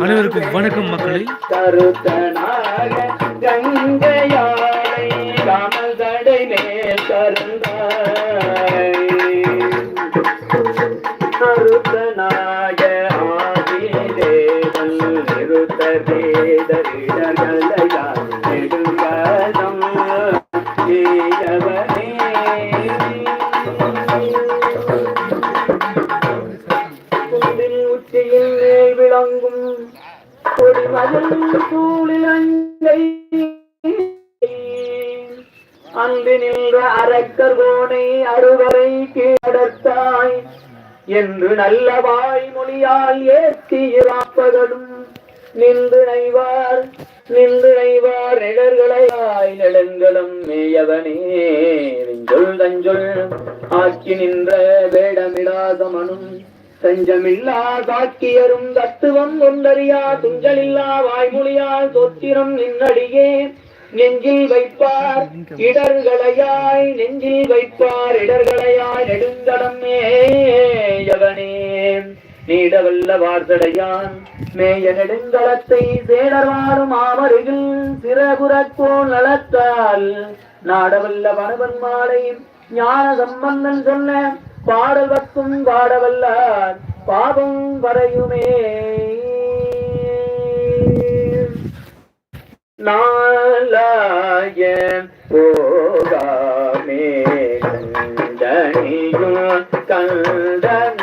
அனைவருக்கும் வணக்கம் மக்களை. கருத்தனாக கங்கைய அங்கை நின்ற அரக்கர் கோனை அறுவரை கீழடத்தாய் என்று நல்ல வாய்மொழியால் ஏற்றி இராப்பகலும் நின்றுணைவார் நின்றுணைவார் நிழர்களாய் நைவார் நெடுங்களும் மேயவனே. நெஞ்சொல் தஞ்சொல் ஆக்கி நின்ற வேடமிடாத மனும் தஞ்சமில்லா சாக்கியரும் தத்துவம் ஒன்றறியா துஞ்சலில்லா வாய்மொழியால் சொத்திரம் நின்னடியே. நெஞ்சில் வைப்பார் இடர்களையாய் நெஞ்சில் வைப்பார் இடர்களையாய் நெடுங்கடமே. நீடவல்ல வார்த்தடையான் மேய நெடுங்கலத்தை சேடர்வாரும் ஆமருகில் சிறகுறப்போல் நலத்தால் நாடவல்ல வனவன் மாலை ஞான சம்பந்தன் சொல்ல பாடல் வத்தும் பாடவல்லார் பாவம் வரையுமே. நாளாய போகாமே கந்தனியும் கண்டனுக்கு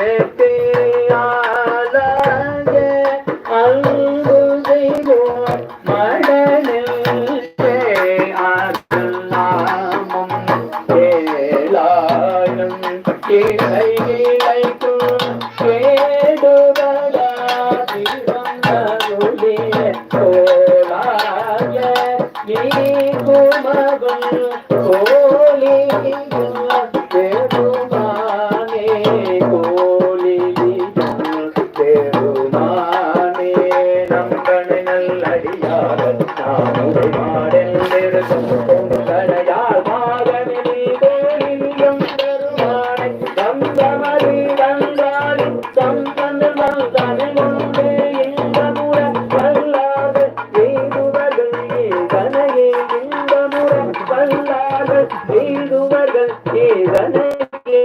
ஏதனையே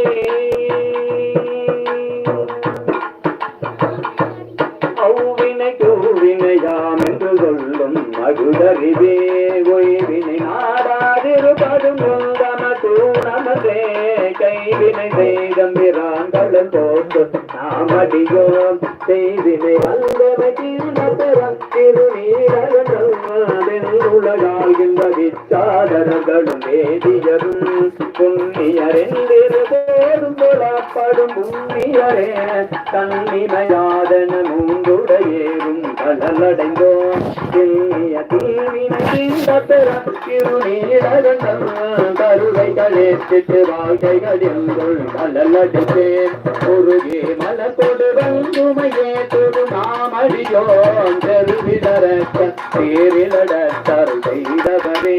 அவ்வினை கூவினையாம் என்று சொல்லும் ஒய்வினை நாடாதிருப்பதும் நமதே கைவினை போட்டு திருநீரகழ்கின்ற விச்சாதரர்களும் வேதியரும் புண்ணியரெந்திரு போடும் புலப்படும் புண்ணியரே தன்னிமையாதன மூன்றுடையேறும் கடலடைந்தோம் திண்ணிய தீவினை தீண்டப்பெற திருநீரகண்டம் கருவை கலேற்றிட்டு வாழ்க்கைகள் எங்கள் கடலடைத்தே உருகே மலத்தொடு வந்துமையே தொடு நாமடியோம் தெருவிடரக்க தேரிலடத்தர் செய்தவரே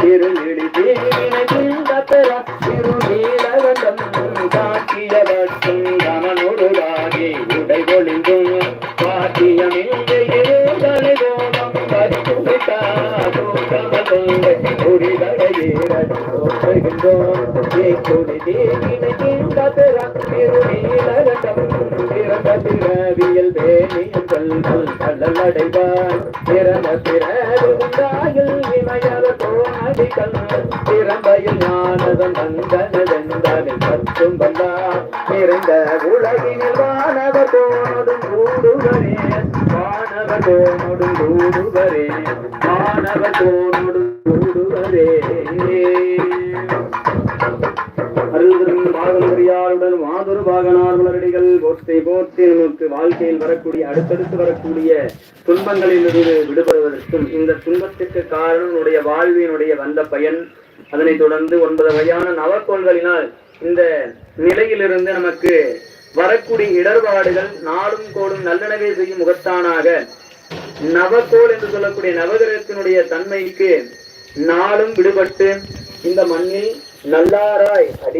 திருநெடி தீவினை தீண்டப்பெற திருநீலகண்டம் காட்டியவற்றும் கமனொடுவாகி உடை பொழிந்தும் பாட்டியமின்றி கல்கள் திறந்த பிறந்த பிறவிந்தாயில் இமயர தோணடிகள் பிறந்தையில் ஞானதன் வந்தனதெந்தாலில் பற்றும் வந்தார். நிறைந்த உலகினில் வானவ தோணடும் கூடுவரே. வானவ தோணடும் கூடுவரே. வானவ தோணடும் கூடுவரே. அருள்தரும் பாகமரியாருடன் பாகனார் மலரடிகள் போற்றி போற்றி நமக்கு வாழ்க்கையில் வரக்கூடிய அடுத்தடுத்து வரக்கூடிய துன்பங்களிலிருந்து விடுபடுவதற்கும் இந்த துன்பத்திற்கு காரணனுடைய வாழ்வினுடைய வந்த பயன். அதனைத் தொடர்ந்து ஒன்பது வகையான நவக்கோள்களினால் இந்த நிலையிலிருந்து நமக்கு வரக்கூடிய இடர்பாடுகள் நாளும் கோடும் நல்லனவே செய்யும் முகத்தானாக நவக்கோள் என்று சொல்லக்கூடிய நவகிரகத்தினுடைய தன்மைக்கு நாளும் விடுபட்டு இந்த மண்ணில் நல்லாராய் அடி